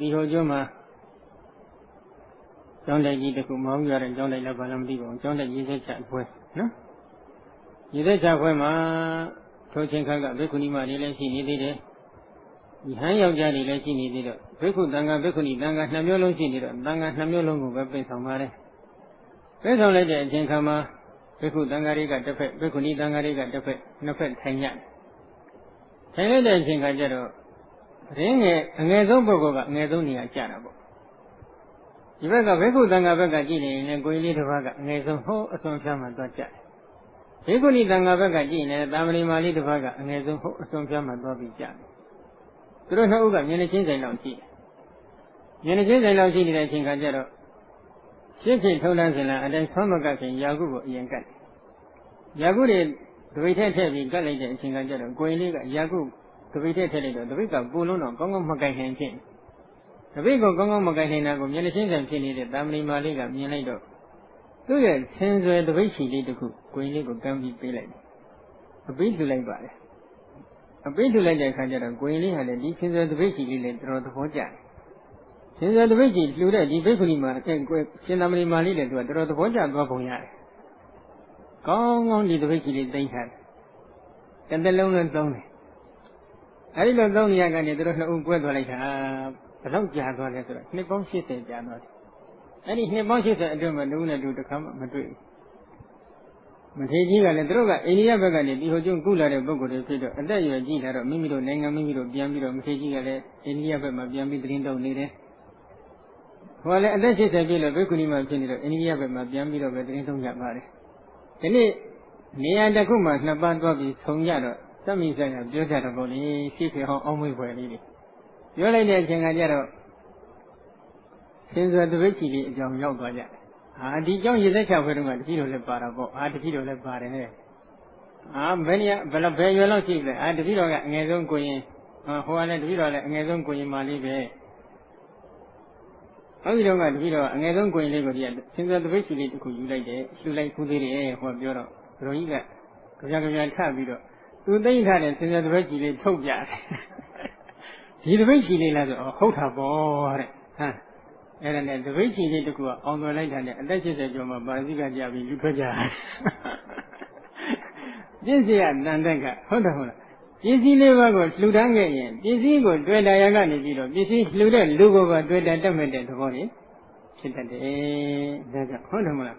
ဒီဟိုကျွန်းမှာကျောင်းတိုက်ကြီးတစ်ခုမောင်းရတဲ့ကျောင်းတိုက်လည်းဘာလည်းမသိပါဘူးကျောင်းတိုက်ရေးသက်ချအဖွဲနော်ရေးသက်ချအဖွဲမှာထိုချင်းခါကဘိက္ခုနီမတွေလည်းရှိနေသေးတယ်ဒီဟန်းယောက်ျားတွေလည်းရှိနေသေးတော့ဘိက္ခုတန်ခါဘိက္ခုနီတန်ခါနှစ်မျိုးလုံးရှိနေတော့တန်ခါနှစ်မျိုးလုံးကိုပဲပြင်ဆောင်ပါတယ်ပြင်ဆောင်လိုက်တဲ့အချိန်ခါမှာဘိက္ခုတန်ခါတွေကတစ်ဖက်ဘိက္ခုနီတန်ခါတွေကတစ်ဖက်နှစ်ဖက်ထိုင်ကြထိုင်လိုက်တဲ့အချိန်ခါကျတော့ ရင်းငယ်အငယ်ဆုံးပုဂ္ဂိုလ်ကအငယ်ဆုံးနေရာကျတာပေါ့ဒီဘက်ကဘိက္ခုတန်ခါဘက်ကကြည့်နေရင်ကိုယ်လေးတစ်ပါးကအငယ်ဆုံးဟိုးအစွန်ဖြားမှသွားကြတယ်ဘေကုဏီတန်ခါဘက်ကကြည့်နေတာမဏိမာလေးတစ်ပါးကအငယ်ဆုံးဟုတ်အစွန်ပြားမှသွားပြီးကြားတယ်သူတို့နှစ်ဦးကမျက်နှာချင်းဆိုင်လောက်ရှိတယ်မျက်နှာချင်းဆိုင်လောက်ရှိနေတဲ့အချိန်ခါကျတော့ရှင်းချင်းထုံးတန်းစင်လာအတိုင်းဆွမ်းမကခင်ယာကုကိုအရင်ကတ်တယ်ယာကုတွေဒပိထက်ထည့်ပြီးကတ်လိုက်တဲ့အချိန်ခါကျတော့ကိုရင်လေးကယာကု ဒပိထက်ထည့်လိုက်တော့ဒပိကပူလုံးတော့ကောင်းကောင်းမကင်နိုင်ဖြစ်ဒပိကကောင်းကောင်းမကင်နိုင်တာကိုမျက်နှာချင်းဆိုင်ဖြစ်နေတဲ့တာမဏိမာလေးကမြင်လိုက်တော့သူ့ရဲ့ဆင်းဆွဲတပိတ်ချီလေးတစ်ခုကိုရင်လေးကိုကမ်းပြီးပေးလိုက်တယ်အပိလှူလိုက်ပါတယ်အပိလှူလိုက်တဲ့အခါကျတော့ကိုရင်လေးဟာလည်းဒီဆင်းဆွဲတပိတ်ချီလေးလည်းတော်တော်သဘောကျတယ်ဆင်းဆွဲတပိတ်ချီလှူတဲ့ဒီဘိက္ခုနီမှာအဲကိုရှင်သမဏီမာလေးလည်းသူကတော်တော်သဘောကျသွားပုံရတယ်ကောင်းကောင်းဒီတပိတ်ချီလေးသိမ့်ထားတယ်တစ်လုံးလုံးသုံးတယ် အဲဒီလိုသုံးနေရကနေသူတို့နှစ်ဦးကွဲသွားလိုက်တာဘယ်တော့ကြာသွားလဲဆိုတော့နှစ်ပေါင်း80ကြာသွားတယ်အဲ့ဒီနှစ်ပေါင်း80အတွင်းမှာလုံးနဲ့တူတစ်ခါမှမတွေ့ဘူးမထေကြီးကလည်းသူတို့ကအိန္ဒိယဘက်ကနေဒီဟိုကျုံကုလာတဲ့ပုဂ္ဂိုလ်တွေဖြစ်တော့အသက်အရွယ်ကြီးလာတော့မိမိတို့နိုင်ငံမိမိတို့ပြန်ပြီးတော့မထေကြီးကလည်းအိန္ဒိယဘက်မှာပြန်ပြီးသတင်းတောက်နေတယ်ဟိုလည်းအသက်80ပြည့်လို့ဘိက္ခုနီမှာဖြစ်နေတော့အိန္ဒိယဘက်မှာပြန်ပြီးတော့ပဲသတင်းတောက်ရပါတယ်ဒီနေ့နေရာတစ်ခုမှာနှစ်ပန်းသွားပြီးဆုံကြတော့ သမိဆိုင်ကပြောကြတော့ဗောလေရှိဖေဟောင်းအောင်မွေးဖွယ်လေးတွေပြောလိုက်တဲ့အချိန်ကကြတော့စင်စွာတပိတ်ချီလေးအကြောင်းရောက်သွားကြတယ်။ဟာဒီကြောင့်ရေသက်ချဖွဲ့တော့ကတတိတော်လည်းပါတာပေါ့။ဟာတတိတော်လည်းပါတယ်။ဟာဘယ်နေရဘယ်လိုဘယ်ရွယ်လောက်ရှိလဲ။ဟာတတိတော်ကအငယ်ဆုံးကိုရင်ဟိုကလည်းတတိတော်လည်းအငယ်ဆုံးကိုရင်မလေးပဲ။အဲဒီတော့ကတတိတော်ကအငယ်ဆုံးကိုရင်လေးကိုဒီကစင်စွာတပိတ်ချီလေးတစ်ခုယူလိုက်တယ်။လှူလိုက်ခုသေးတယ်ဟောပြောတော့ဘုရားကြီးကကြပြကြပြထပြီးတော့ သူသိမ့်ထားတဲ့စင်စွာတပိတ်ချီလေးထုတ်ပြတယ်။ဒီတပိတ်ချီလေးလားဆိုဟုတ်တာပေါ့တဲ့။ဟမ်အဲ့ဒါနဲ့တပိတ်ချီလေးတကူအောင်သွယ်လိုက်တာနဲ့အသက်80ကျော်မှပါဠိကကြပြီးလူထွက်ကြပြည့်စည်ရတန်တက်ကဟုတ်တယ်ဟုတ်လားပစ္စည်းလေးပါးကိုလှူဒန်းခဲ့ရင်ပစ္စည်းကိုတွေ့တာရကနေပြီးတော့ပစ္စည်းလှူတဲ့လူကိုပါတွေ့တာတတ်မဲ့တဲ့သဘောလေးဖြစ်တတ်တယ်ဒါကြောင့်ဟုတ်တယ်မလား